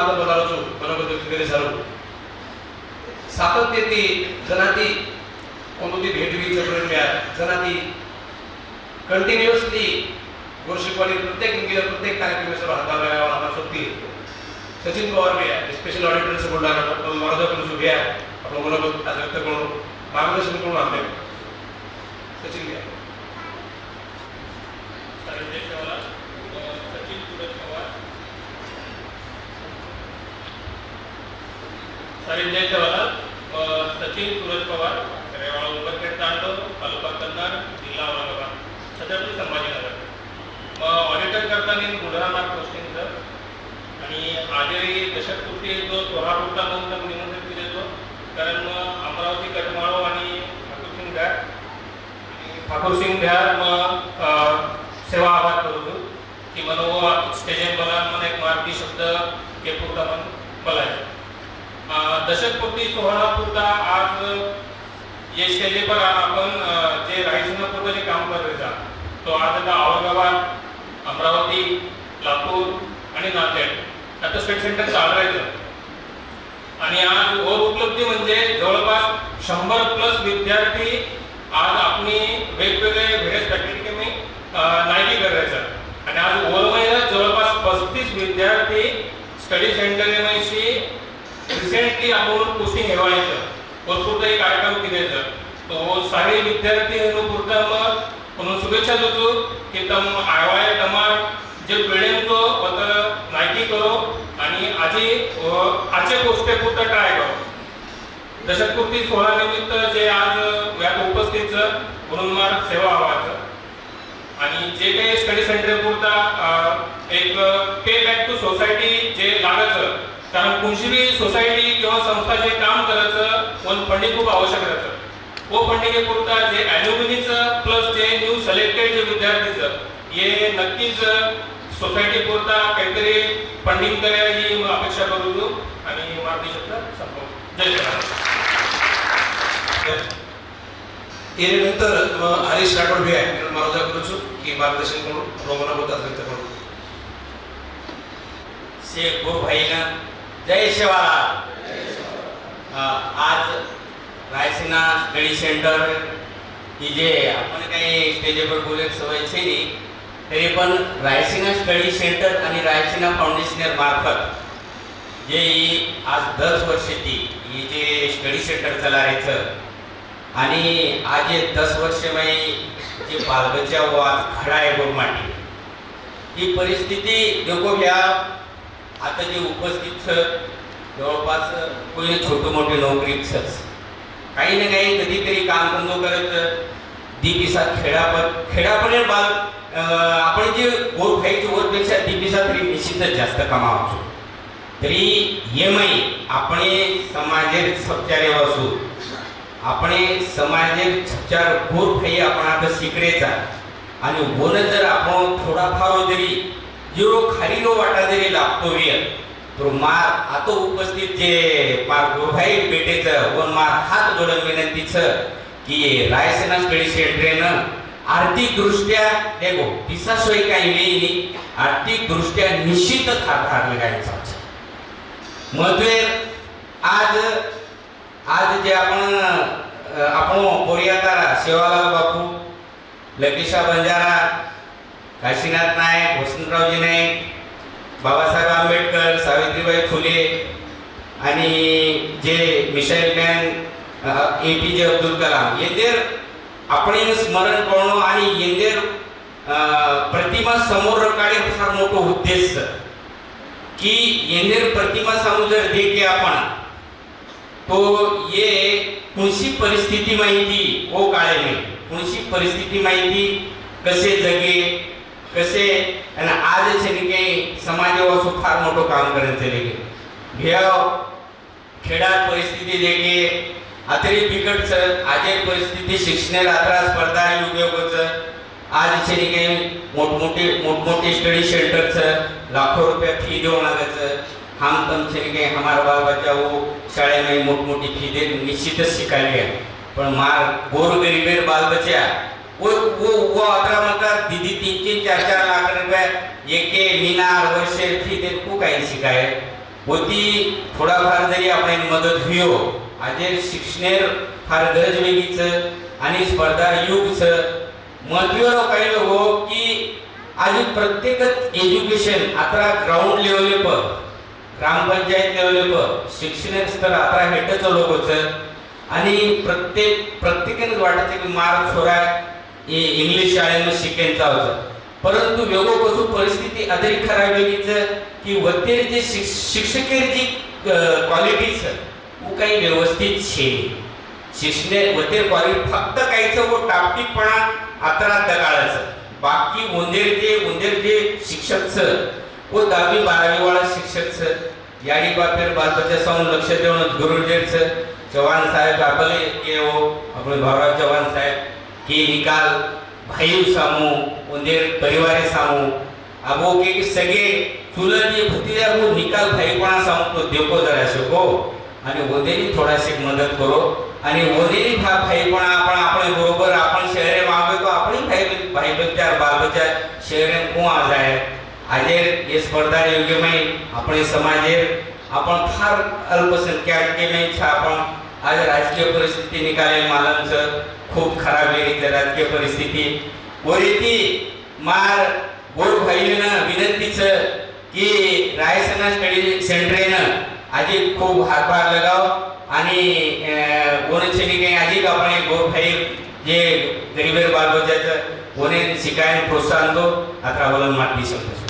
મારો બનાવો છું મને બધું કરી સારું સાતત્યથી જનાથી કોનુથી ભેટવી मिळाल. जनाती कंटिन्युअसली वर्षीपाणी प्रत्येक इंगिला प्रत्येक कार्यक्रमासह हाताळाव्या आपण सोबती सचिन पवार भैया स्पेशल ऑडिटर बोलणार आपण रहा करून मौजा को जो गया आप मार्गदर्शन करून आणले सचिन भैया सचिन संजय चव्हाण सचिन सूरज पवार रेवाळा उमरखेड तांडव तालुका कन्नड जिल्हा औरंगाबाद. छत्रपती संभाजीनगर. मग ऑडिटर करताना बुलढाणा पोस्टिंगचं आणि आजही दशकपूर्ती जो सोळा कोटा नंतर निमंत्रित केले कारण मग अमरावती कटमाळो आणि ठाकूर सिंग घ्या ठाकूर सिंग घ्या मग सेवा आभार करू की मनो स्टेजन मला मन एक मराठी शब्द के पुरता बोलायचं. दशकपूर्ती सोहळा पुरता आज ये स्टेजे आपण जे रायसिंगापूरचं जे काम करायचा तो आज आता औरंगाबाद अमरावती लातूर आणि नांदेड आता स्टेट सेंटर चालवायचं आणि आज वर उपलब्धी म्हणजे जवळपास शंभर प्लस विद्यार्थी आज आपली वेगवेगळे वेळेस फॅकल्टी मी नाईटी करायचं. आणि आज ओरमयला जवळपास पस्तीस विद्यार्थी स्टडी सेंटरशी रिसेंटली आपण पोस्टिंग हेवायचं भरपूर काही कार्यक्रम केलेचं तो सारे विद्यार्थी पुरता मग म्हणून शुभेच्छा देतो की तम आयवाय तमार जे पिढ्यांचो वत नायकी करो आणि आजी आचे आजचे पुरतं पुरता ट्राय करो दशकपूर्ती सोहळा निमित्त जे आज यात उपस्थित म्हणून मार सेवा आवाज आणि जे काही स्टडी सेंटर पुरता एक पे बॅक टू सोसायटी जे लागायचं कारण कुणशी सोसायटी किंवा संस्था जे काम करायचं पण फंडिंग खूप आवश्यक राहतं. वो फंडिंग पुरता. जे ॲल्युमिनीचं प्लस जे न्यू सिलेक्टेड जे विद्यार्थीचं हे नक्कीच सोसायटी पुरता. काहीतरी फंडिंग करेल ही अपेक्षा करू आणि मार्गी शब्द संपवतो जय मग हरीश राठोड बी आहे महाराजा करूचो की मार्गदर्शन करून रोमना बोलतात व्यक्त करून. शेख गो भाईना जय शिवा आज रायसेना स्टडी सेंटर की जे आपण काही स्टेजवर बोलत सवय नाही तरी पण रायसेना स्टडी सेंटर आणि रायसिना फाउंडेशनर मार्फत जे आज दस वर्षाची ही जे स्टडी सेंटर चालायचं आणि आज हे दस वर्ष माई जे बालबच्या वाद खडा आहे गोमाटी ही परिस्थिती देखो घ्या. आता जे उपस्थित सर जवळपास कोणी छोट मोठे नोकरीत काही ना काही कधीतरी काम धंदो करत दिपिसा खेळापर खेळापणे बाल आपण जे गोर खायची वरपेक्षा दिपिसा तरी निश्चितच जास्त कमावचो तरी येमय आपण समाजेर सपचारे असू. आपण समाजेर सच्चार गोर खाई आपण आता शिकरेचा आणि होणं जर आपण थोडाफार जरी जेवढो खालीनो वाटा जरी लागतो वेळ तर मार आता उपस्थित जे मार गोभाई पेटेचं वन मार हात जोडून विनंतीचं की रायसेना स्टडी ट्रेन. आर्थिक दृष्ट्या देखो पिसाशिवाय काही नाही आर्थिक दृष्ट्या निश्चितच हात हारले काय मधुर आज आज जे आपण अ, आपण पोरियातारा सेवालाल बापू लकेशा बंजारा काशीनाथ नाईक वसंतरावजी नाईक बाबासाहेब आंबेडकर सावित्रीबाई फुले आणि जे मिशाईल मॅन ए पी जे अब्दुल कलाम यांचे आपण स्मरण करणं आणि यांचे प्रतिमा समोर काढे फार मोठं उद्देश. की येंदेर प्रतिमा समोर जर देखे आपण तो ये कोणशी परिस्थिती माहिती ओ काळे नाही कोणशी परिस्थिती माहिती कसे जगे कसे आणि आज છે ને કે સમાજે વાસુ फार मोठं काम करत चले घ्याव खेळात परिस्थिती देखे अतिरी बिकट आजे परिस्थिती शिक्षण रात्रा स्पर्धा उपयोगाचं आज છે ને કે मोठमोठे मोठमोठे स्टडी सेंटरचं लाखो रुपया फी देऊ लागायचं हम तम છે ને કે हमारा बाल बच्चा वो शाळेमध्ये मोठमोठी फी दे निश्चितच शिकायला आहे पण मार गोर गरीबेर बाल बच्चा वो वो वो अतरा म्हणतात दीदी तीन तीन चार चार लाख रुपये एके मीनार वर्षे फी दे खूप काही शिकाय होती थोडाफार जरी आपण मदत होयो हाजेर शिक्षणेर फार गरज वेगळीच आणि स्पर्धा युगच. महत्वाचं काही हो की आज प्रत्येकच एज्युकेशन आता ग्राउंड लेवले पर ग्रामपंचायत लेवल पर शिक्षण स्तर आता हेट चलोवच आणि प्रत्येक प्रत्येकाने वाटत की मार इंग्लिश शाळेनं शिकेन जावचं परंतु वेगळो कसो परिस्थिती अधिक खराब वेगळीच की वतेर जे शिक- शिक्षकेर जी क्वालिटीज वो काही व्यवस्थित छे शिक्षणे वतेर क्वालिटी फक्त काहीच वो टापटीपणा आतरा दगाळाचं बाकी उंदेर जे उंदेर जे शिक्षक स वो दहावी बारावीवाळा शिक्षक स याडी बापेर बालबच्चा साऊन लक्ष देऊन गुरुजेच चव्हाण साहेब आपले के हो आपले भावराज चव्हाण साहेब की निकाल भाईव सामू उंदेर परिवारे सामू अबो के की सगळे चुलत जे भतीजा वो निकाल भाईपणा सामू तो देवको जरा शिको आणि ओदेनी थोडाशी मदत करो. आणि ओदेनी भा भाईपणा आपण आपण बरोबर आपण शहरे मागे तो आपण भाई भाई बच्चा बाल शहरे को आ जाए आजेर हे स्पर्धा योग्यमय आपण समाजेर आपण फार अल्पसंख्याक के में छा आपण आज राजकीय परिस्थिती निकाले मालमचं खूप खराब आहे राजकीय परिस्थिती. वरीती मार गोड भाईनं विनंतीचं की रायसना स्टडी सेंटरेनं आजी खूप हातभार लगाव आणि कोणाचे काही अधिक आपण गोड भाई जे गरीबेर बालबच्चाचं कोणी शिकायला प्रोत्साहन दो. आता बोलून माती शकतो